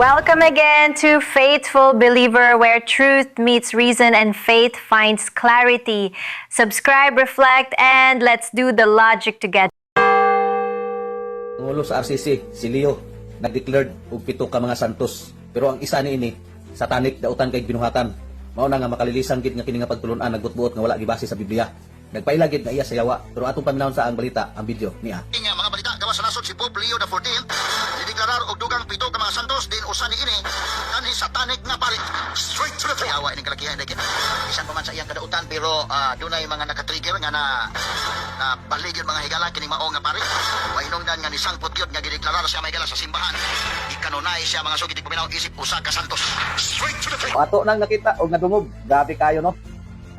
Welcome again to Faithful Believer, where truth meets reason and faith finds clarity. Subscribe, reflect, and let's do the logic together. Pangulo sa RCC, si Leo, nag-declared og pito ka mga santos. Pero ang isa ni ini, satanic dautan kay binuhatan. Mao na nga makalilisan gid nga kini nga pagtulunan nagbuot nga wala gibase sa Biblia. Nagpaila gid na iya sa yawa. Pero atong paminawon sa ang balita, ang video niya. Nasod si Pope Leo XIV dideklarar og dugang pito ka mga santos din usa ni ini kanhi satanic nga pari straight to the point awa ining kalakihan dagit bisan pa man sa iyang kadautan pero ah, dunay mga nakatrigger nga na na baligid mga higala kining mao nga pari wa hinungdan nga ni sangpot gyud nga gideklarar siya mga higala sa simbahan. Ikanunay siya mga sugid paminaw isip usa ka santos. Straight to the point Ato nang nakita og nadungog, grabe kayo no.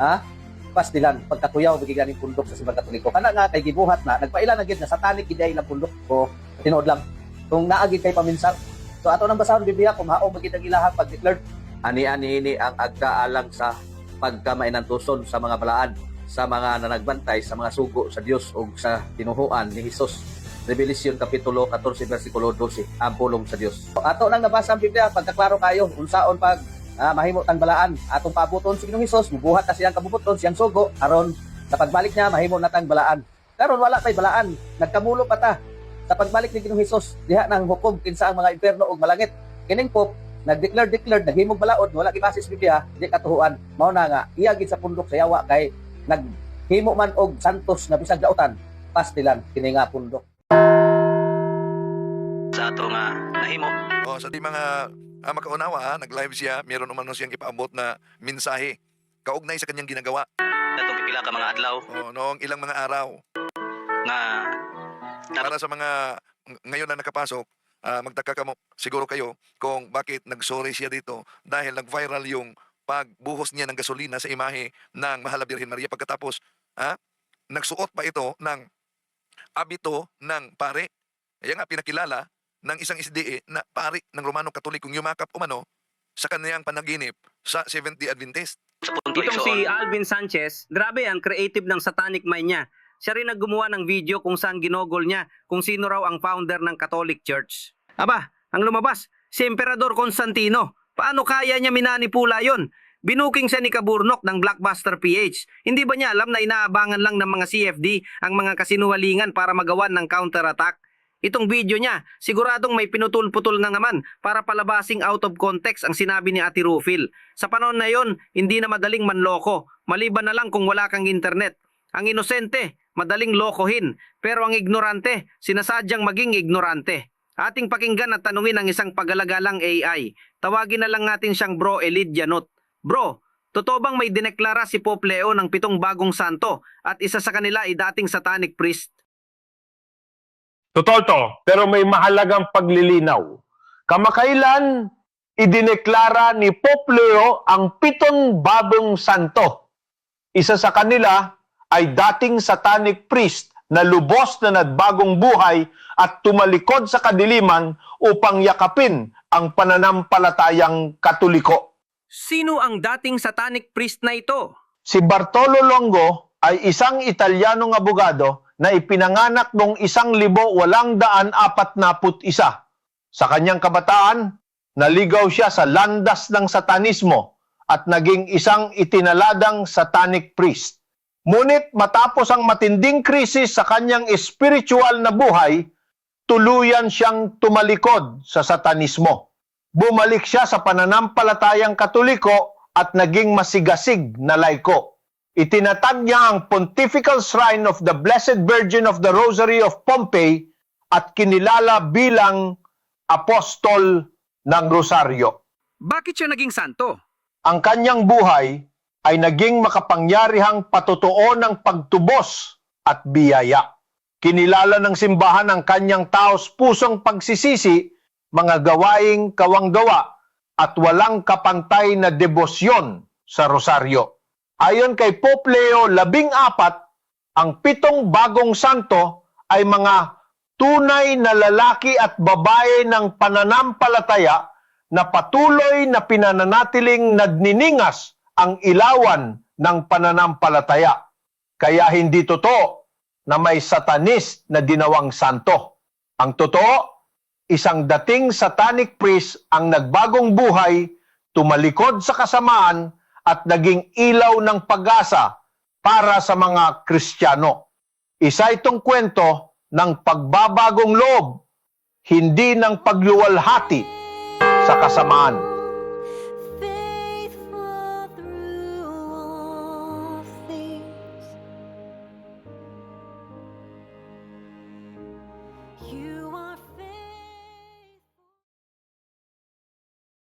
Ha? Pas dilan pagkakuyaw bigyan ganing pundok sa simbang katoliko. Kana nga kay gibuhat na nagpaila na gid na satanic gid na pundok ko tinuod lang. Kung naagid kay paminsar. So ato nang basahon Biblia kung mao magid ang ilahang pag-declare. Ani ani ini ang agkaalang sa pagkamainan tuson sa mga balaan sa mga nanagbantay sa mga sugo sa Dios o sa tinuhuan ni Hesus. Revelation Kapitulo 14 versikulo 12 ang pulong sa Dios. Ato nang nabasa ang Biblia pagkaklaro kayo unsaon pag ah, mahimo tang balaan atong pabuton si Ginoong Hesus mubuhat na siyang kabubuton siyang sugo aron sa pagbalik niya mahimo na tang balaan. Karon wala tay balaan, nagkamulo pa ta. Sa pagbalik ni Ginoong Hesus diha nang hukom kinsa ang mga impierno ug malangit. Kining pop nag-declare declared naghimog balaod wala gibasis Biblia di katuhuan mao na nga iya gid sa pundok sa yawa kay naghimo man og santos na bisag dautan pastilan kini nga pundok sa ato nga nahimo. O, sa di mga ah, makaunawa, ha, nag-live siya, meron naman siyang ipaabot na mensahe. Kaugnay sa kanyang ginagawa. Datong pipila ka mga adlaw O, noong ilang mga araw. nga Para sa mga ng- ngayon na nakapasok, ah, magtaka ka mo, siguro kayo kung bakit nag-sorry siya dito dahil nag-viral yung pagbuhos niya ng gasolina sa imahe ng Mahal na Birhen Maria pagkatapos ha, nagsuot pa ito ng abito ng pare. Kaya nga pinakilala ng isang SDE na pare ng Romanong Katolikong yumakap umano sa kaniyang panaginip sa 70 Adventist. Itong si. Alvin Sanchez, grabe ang creative ng satanic mind niya. Siya rin naggumawa ng video kung saan ginogol niya kung sino raw ang founder ng Catholic Church. Aba, ang lumabas, si Emperador Constantino. Paano kaya niya minanipula yon? Binuking siya ni Kaburnok ng Blockbuster PH. Hindi ba niya alam na inaabangan lang ng mga CFD ang mga kasinuwalingan para magawan ng counterattack? Itong video niya, siguradong may pinutol-putol na naman para palabasing out of context ang sinabi ni Ate Rufil. Sa panahon na yon, hindi na madaling manloko. Maliban na lang kung wala kang internet. Ang inosente, madaling lokohin. Pero ang ignorante, sinasadyang maging ignorante. Ating pakinggan at tanungin ang isang pagalagalang AI. Tawagin na lang natin siyang Bro Elidianot. Bro, totoo bang may dineklara si Pope Leo ng pitong bagong santo at isa sa kanila ay dating satanic priest? Totoo to, pero may mahalagang paglilinaw. Kamakailan, idineklara ni Pope Leo ang pitong bagong santo. Isa sa kanila ay dating satanic priest na lubos na nagbagong buhay at tumalikod sa kadiliman upang yakapin ang pananampalatayang katoliko. Sino ang dating satanic priest na ito? Si Bartolo Longo ay isang Italianong abogado na ipinanganak noong isang libo walang daan apat naput isa. Sa kanyang kabataan, naligaw siya sa landas ng satanismo at naging isang itinaladang satanic priest. Ngunit matapos ang matinding krisis sa kanyang spiritual na buhay, tuluyan siyang tumalikod sa satanismo. Bumalik siya sa pananampalatayang katoliko at naging masigasig na laiko. Itinatag niya ang Pontifical Shrine of the Blessed Virgin of the Rosary of Pompey at kinilala bilang apostol ng Rosaryo. Bakit siya naging santo? Ang kanyang buhay ay naging makapangyarihang patotoo ng pagtubos at biyaya. Kinilala ng simbahan ang kanyang taos pusong pagsisisi, mga gawaing kawanggawa at walang kapantay na debosyon sa rosaryo. Ayon kay Pope Leo labing apat, ang pitong bagong santo ay mga tunay na lalaki at babae ng pananampalataya na patuloy na pinananatiling nagniningas ang ilawan ng pananampalataya. Kaya hindi totoo na may satanist na dinawang santo. Ang totoo, isang dating satanic priest ang nagbagong buhay, tumalikod sa kasamaan at naging ilaw ng pag-asa para sa mga Kristiyano. Isa itong kwento ng pagbabagong loob, hindi ng pagluwalhati sa kasamaan.